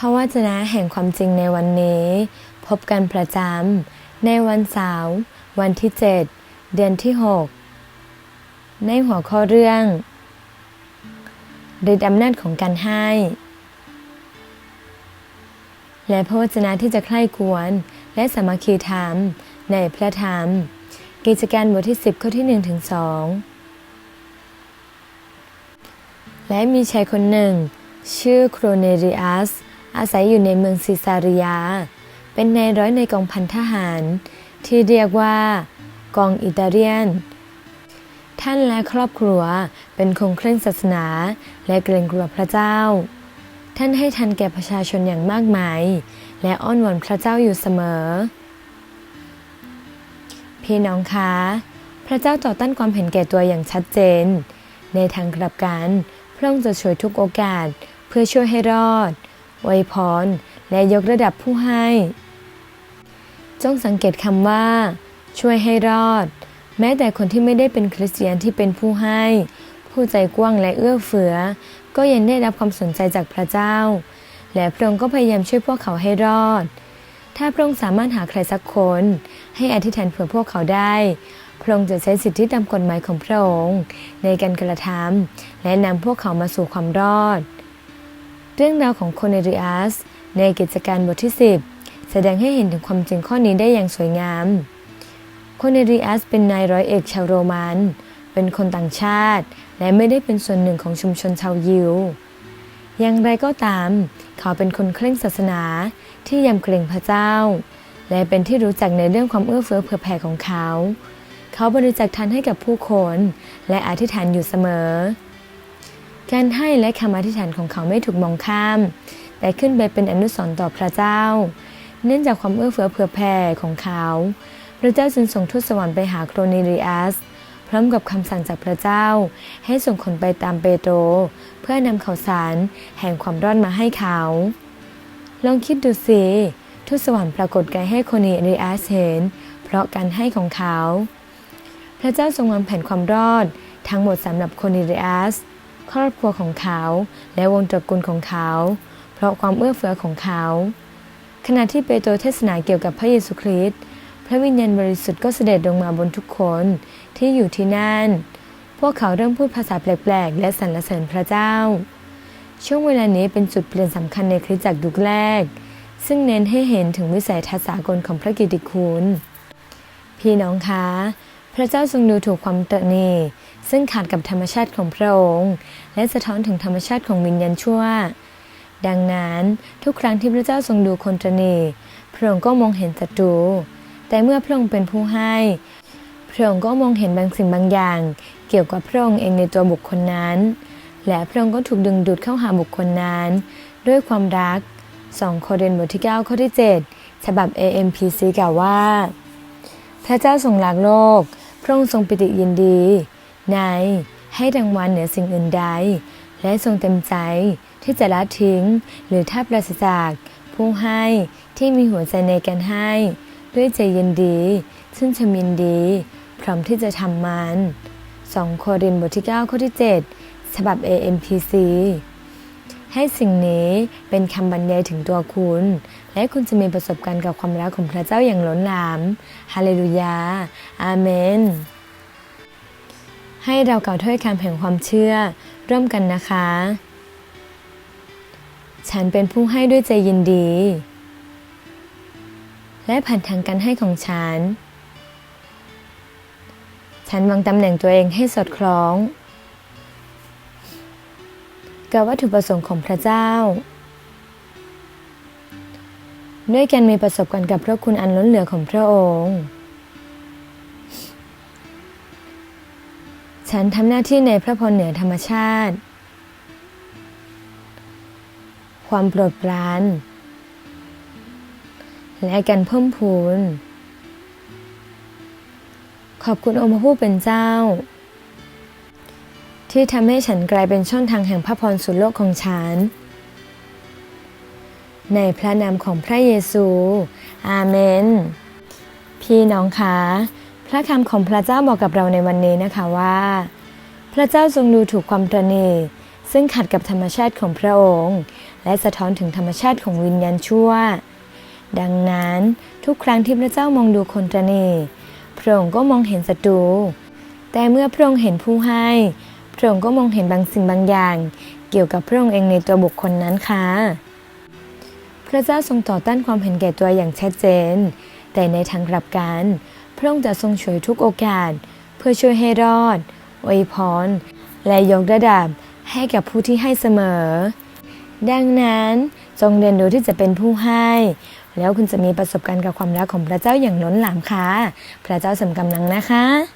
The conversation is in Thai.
พระวจนะแห่งความจริงในวันนี้ พบกันประจำในวันเสาร์วันที่ 7 เดือนที่ 6 ในหัวข้อเรื่องฤทธิอำนาจของการให้ และพระวจนะที่จะใคร่ควรและสามัคคีธรรมในพระธรรม กิจการบทที่ 10 ข้อที่1ถึง2และมีชายคนหนึ่ง ชื่อโครเนริอัส อาศัยอยู่ในเมืองซิซาริยา เป็นนายร้อยในกองพันทหาร ที่เรียกว่ากองอิตาเลียน ท่านและครอบครัวเป็นคงเคร่งศาสนาและเกรงกลัวพระเจ้า ท่านให้ทันแก่ประชาชนอย่างมากมาย และอ้อนวอนพระเจ้าอยู่เสมอ พี่น้องคะ พระเจ้าต่อต้านความเห็นแก่ตัวอย่างชัดเจน ในทางกลับกันพระองค์จะช่วยทุกโอกาสเพื่อช่วยให้รอด อวยพร และยกระดับผู้ให้ จงสังเกตคำว่า ช่วยให้รอด แม้แต่คนที่ไม่ได้เป็นคริสเตียนที่เป็นผู้ให้ ผู้ใจกว้างและเอื้อเฟื้อก็ยังได้รับความสนใจจากพระเจ้า และพระองค์ก็พยายามช่วยพวกเขาให้รอด ถ้าพระองค์สามารถหาใครสักคน ให้อธิษฐานเผื่อพวกเขาได้พระองค์จะใช้สิทธิตามกฎหมายของพระองค์ในการกระทำและนำพวกเขามาสู่ความรอด เรื่องราวของโคเนริอัสในกิจการบทที่ 10 แสดงให้เห็นถึงความจริงข้อนี้ได้อย่างสวยงาม โคเนริอัสเป็นนายร้อยเอกชาวโรมัน เป็นคนต่างชาติ และไม่ได้เป็นส่วนหนึ่งของชุมชนชาวยิว อย่างไรก็ตาม เขาเป็นคนเคร่งศาสนาที่ยำเกรงพระเจ้า และเป็นที่รู้จักในเรื่องความเอื้อเฟื้อเผื่อแผ่ของเขา เขาบริจาคทานให้กับผู้คน และอธิษฐานอยู่เสมอ การให้และคำอธิษฐานของเขาไม่ถูกมองข้าม แต่ขึ้นไปเป็นอนุสรณ์ต่อพระเจ้า เนื่องจากความเอื้อเฟื้อเผื่อแผ่ของเขา พระเจ้าจึงส่งทูตสวรรค์ไปหาโครเนริอัส พร้อมกับคำสั่งจากพระเจ้า ให้ส่งคนไปตามเปโตร เพื่อนำข่าวสารแห่งความรอดมาให้เขา ลองคิดดูสิทูตสวรรค์ปรากฏกายให้โครเนริอัสเห็น เพราะการให้ของเขา พระเจ้าทรงวางแผนความรอดทั้งหมดสำหรับโครเนริอัส ครอบครัวของเขา และวงตระกูลของเขา เพราะความเอื้อเฟื้อของเขา ขณะที่เปโตรเทศนาเกี่ยวกับพระเยซูคริสต์พระวิญญาณบริสุทธิ์ก็เสด็จลงมาบนทุกคนที่อยู่ที่นั่น พวกเขาเริ่มพูดภาษาแปลกๆ และสรรเสริญพระเจ้า ช่วงเวลานี้เป็นจุดเปลี่ยนสำคัญในคริสตจักรยุคแรก ซึ่งเน้นให้เห็นถึงวิสัยทัศน์สากลของพระกิตติคุณ พี่น้องคะ พระเจ้าทรงดูถูกความเตนีซึ่งขาดกับธรรมชาติของพระองค์ และสะท้อนถึงธรรมชาติของวิญญาณชั่ว ดังนั้นทุกครั้งที่พระเจ้าทรงดูคนตนีพระองค์ก็มองเห็นศัตรู แต่เมื่อพระองค์เป็นผู้ให้ พระองค์ก็มองเห็นบางสิ่งบางอย่าง เกี่ยวกับพระองค์เองในตัวบุคคลนั้น และพระองค์ก็ถูกดึงดูดเข้าหาบุคคลนั้น ด้วยความรัก 2 โครินธ์บทที่ 9 ข้อที่ 7 ฉบับ AMPC กล่าวว่า พระเจ้าทรงรักโลก ระองค์ทรงปิติยินดี ในให้รางวัลเหนือสิ่งอื่นใด และทรงเต็มใจที่จะละทิ้ง หรือถ้าปราศจากผู้ให้ที่มีหัวใจในการให้ ด้วยใจยินดี ซึ่งชมินดี พร้อมที่จะทำมัน2โครินบทที่ 9 ข้อที่ 7 ฉบับ AMPC ให้สิ่งนี้เป็นคำบรรยายถึงตัวคุณ และคุณจะมีประสบการณ์กับความรักของพระเจ้าอย่างล้นหลาม ฮาเลลูยา อาเมน ให้เรากล่าวถ้อยคำแห่งความเชื่อ ร่วมกันนะคะ ฉันเป็นผู้ให้ด้วยใจยินดี และผ่านทางการให้ของฉัน ฉันวางตำแหน่งตัวเองให้สอดคล้อง กับวัตถุประสงค์ของพระเจ้า ด้วยการมีประสบการณ์กับพระคุณอันล้นเหลือของพระองค์ ฉันทำหน้าที่ในพระพรเหนือธรรมชาติ ความโปรดปราน และการเพิ่มพูน ขอบคุณองค์พระผู้เป็นเจ้า ที่ทำให้ฉันกลายเป็นช่องทางแห่งพระพรสู่โลกของฉัน ในพระนามของพระเยซู อาเมน พี่น้องคะพระคำของพระเจ้าบอกกับเราในวันนี้นะคะว่า พระเจ้าทรงดูถูกความตรนีซึ่งขัดกับธรรมชาติของพระองค์ และสะท้อนถึงธรรมชาติของวิญญาณชั่ว ดังนั้นทุกครั้งที่พระเจ้ามองดูคนตรนีพระองค์ก็มองเห็นศัตรูแต่เมื่อพระองค์เห็นผู้ให้ พระองค์ก็มองเห็นบางสิ่งบางอย่าง เกี่ยวกับพระองค์เองในตัวบุคคลนั้นค่ะ พระเจ้าทรงต่อต้านความเห็นแก่ตัวอย่างชัดเจน แต่ในทางกลับกัน พระองค์จะทรงช่วยทุกโอกาส เพื่อช่วยให้รอดอวยพร และยกระดับให้กับผู้ที่ให้เสมอ ดังนั้นจงเรียนรู้ที่จะเป็นผู้ให้ แล้วคุณจะมีประสบการณ์กับความรักของพระเจ้าอย่างล้นหลามค่ะ พระเจ้าสำกำลังนะคะ